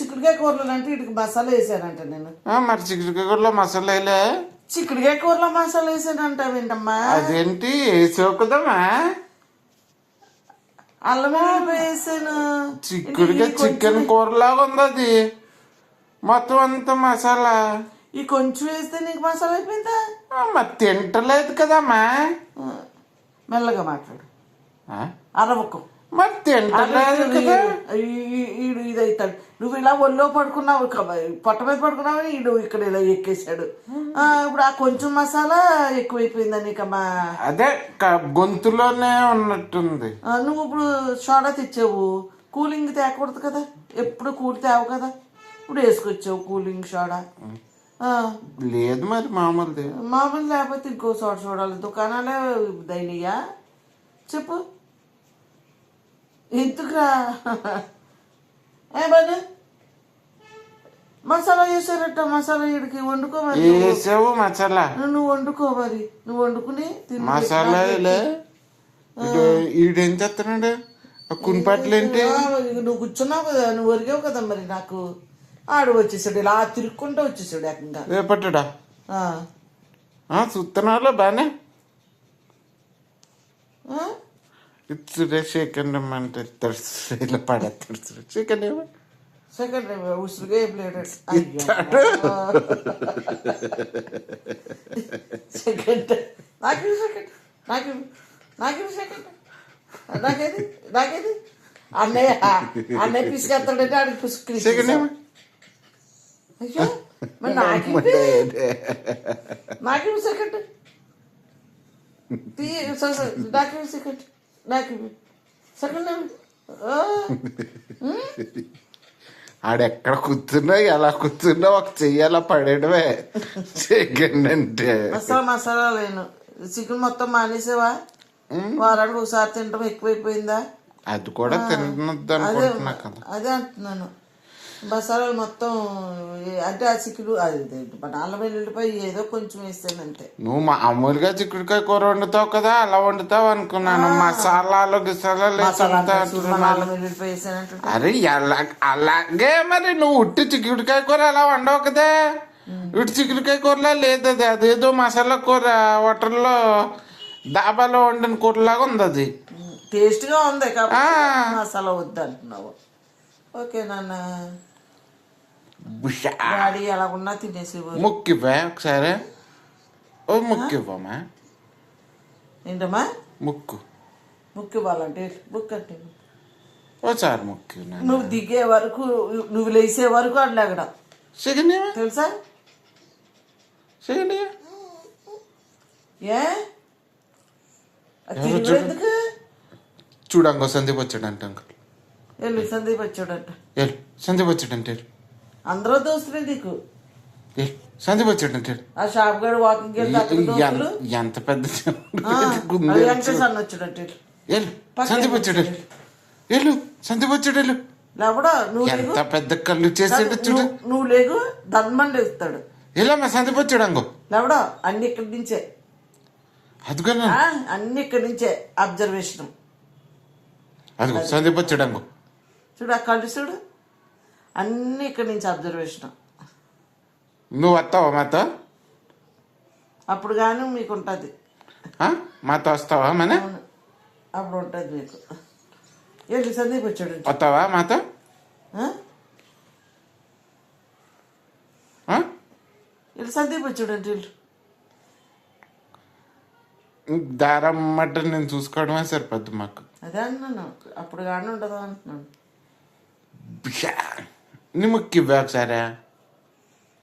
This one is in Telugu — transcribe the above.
చిక్కుడుకాయ కూరలు అంటే వీటికి మసాలా వేసానంట నేను. మరి చికెన్ మసాలా వేయలే. చిక్కుడుకాయ కూరలో మసాలా వేసానంట ఏంటమ్మా అదేంటి వేసావు కదమ్మా అల్లం వేసాను. కొంచెం- చికెన్ కూరలాగా ఉంది అది. మొత్తం అంతా మసాలా. ఈ కొంచెం వేస్తే నీకు మసాలా అయిపోయిందా? మరి తింటలేదు కదమ్మా. మెల్లగా మాట్లాడు? అరవకు. మరి తింటలేదు కదా ఈడు ఇది అవుతాడు నువ్వు ఇలా ఒళ్ళో పడుకున్నావు పొట్ట మీద పడుకున్నావు ఈడు ఇక్కడ ఇలా ఎక్కేశాడు. ఆ, ఇప్పుడు ఆ కొంచెం మసాలా ఎక్కువైపోయిందా నీకమ్మా అదే క- గొంతులోనే ఉన్నట్టుంది. నువ్వు ఇప్పుడు సోడా తెచ్చావు కూలింగ్ తేకూడదు కదా? ఎప్పుడు కూల్ తేవు కదా? ఇప్పుడు వేసుకొచ్చావు కూలింగ్ సోడా. లేదు మరి మామూలుది. మామూలు లేకపోతే ఇంకో సోడా చూడాలి. దుకాణాలే దైనియా? చెప్పు. ఎందుకురా? ఏ బాను మసాలా వేసారట మసాలా ఇడికి వండుకో మరి. వేసావు మసాలా. నువ్వు వండుకో మరి. నువ్వు వండుకుని తిను. మసాలా ఈడేం చేస్తున్నాడు? కునిపట్లు ఏంటి నువ్వు కూర్చున్నావు కదా నువ్వు ఒరిగావు కదా మరి నాకు. ఆడు వచ్చేసాడు ఇలా తిరుక్కుంటూ వచ్చేసాడు ఏకంగా. రేపట్టుడా చూస్తున్నావులే బానే. ఆ? ఇచ్చుడే చికెన్ ఇమ్మంటే తెలుసు ఇలా పడతాడు చికెన్ ఇవ్వ సెకండ్ ఉసురుగా ఏం లేడు ఇస్తాడు. సెకండ్ నాకు సెకండ్ నాకు నాకు సెకండ్ నాకేది నాకేది అన్నయ్య అన్నయ్య పిసుకెత్తాడంటే ఆడికి పిసుకు చికెన్ ఇవ్వ నాకు ఆడెక్కడ కూర్చున్నా ఎలా కూర్చున్నా ఒక చెయ్యాల పడేయడమే. చికెన్ అంటే. మసాలా మసాలా లేను. చికెన్ మొత్తం మానేసావా? వారానికి ఒకసారి తినడం ఎక్కువైపోయిందా? అది కూడా తినద్దు అనుకుంటున్నా కదా. అదే అంటున్నాను. మసాలాలు మొత్తం అంటే ఆ చికెన్ అది అల్లం వెల్లుల్లిపాయ ఏదో కొంచెం వేస్తాను అంతే. నువ్వు మామూలుగా చిక్కుడుకాయ కూర వండుతావు కదా అలా వండుతావు అనుకున్నాను. మసాలాలు గిసాలాలు వెల్లుల్లిపాయ అరే అలాగే మరి నువ్వు ఉట్టి చిక్కుడుకాయ కూర అలా వండవు కదా. ఉట్టి చిక్కుడుకాయ కూరలా లేదు అది. అదేదో మసాలా కూర హోటల్లో దాబాలో వండిన కూరలాగా ఉంది అది. టేస్ట్గా ఉంది కాబట్టి. మసాలా వద్దు అంటున్నావు ఓకే నాన్న. డాడీ ఎలా ఉన్నా తినేసేవారు. ముక్కివ్వా ఒకసారి? ఓ ముక్కివ్వమ్మా. ఏంటమ్మా? ముక్కు. ముక్కు ఇవ్వాలంటే బుక్ అంటే ఓసారి ముక్కు నువ్వు దిగే వరకు నువ్వు లేసే వరకు అడలేగడం చికెన్ తెలుసా? చికెన్ ఏ? ఎందుకు? చూడు అంకో సందీప్ వచ్చాడంట అంకుల్. వెళ్ళు సందీప్ వచ్చాడంట. వెళ్ళు సందీప్ వచ్చాడంటే. అందరూ దోస్తులే నీకు. సందీప్ వచ్చాడంటే వెళ్ళు. ఆ షాప్ గడు వాకింగ్ వెళ్తే ఎంత- పెద్ద వెంకటేష్ అన్న. వెళ్ళు. పక్కన సందీప్ వచ్చాడు. వెళ్ళు. సందీప్ వచ్చాడు వెళ్ళు. లేవడా? నువ్వు ఎంత పెద్ద కళ్ళు చేసాడు చూడు. నువ్వు- లేగు ధన్మని లేస్తాడు వెళ్ళమ్మా సందీప్ వచ్చాడు అంగో. లేవడా? అన్ని ఇక్కడి నుంచే. అదిగో అన్ని ఇక్కడి నుంచే. అబ్జర్వేషన్. అదిగో సందీప్ వచ్చాడు అంగో. చూడు ఆ కళ్ళు చూడు. అన్ని ఇక్కడి నుంచి అబ్జర్వేషన్. నువ్వు వస్తావా మాతో? అప్పుడు కానీ మీకు ఉంటుంది? మాతో వస్తావా మన? అప్పుడు ఉంటుంది మీకు. వెళ్ళి సందీప్ వచ్చాడు? వస్తావా మాతో? వెళ్ళి సందీప్ వచ్చాడు అంటే వెళ్ళు దారం మటన్ నేను చూసుకోవడమే సరిపోద్ది మాకు. అదే అంటున్నాను అప్పుడు కానీ ఉండదు అంటున్నాను. బిషా. నీ ముక్కి ఇవ్వా ఒకసారి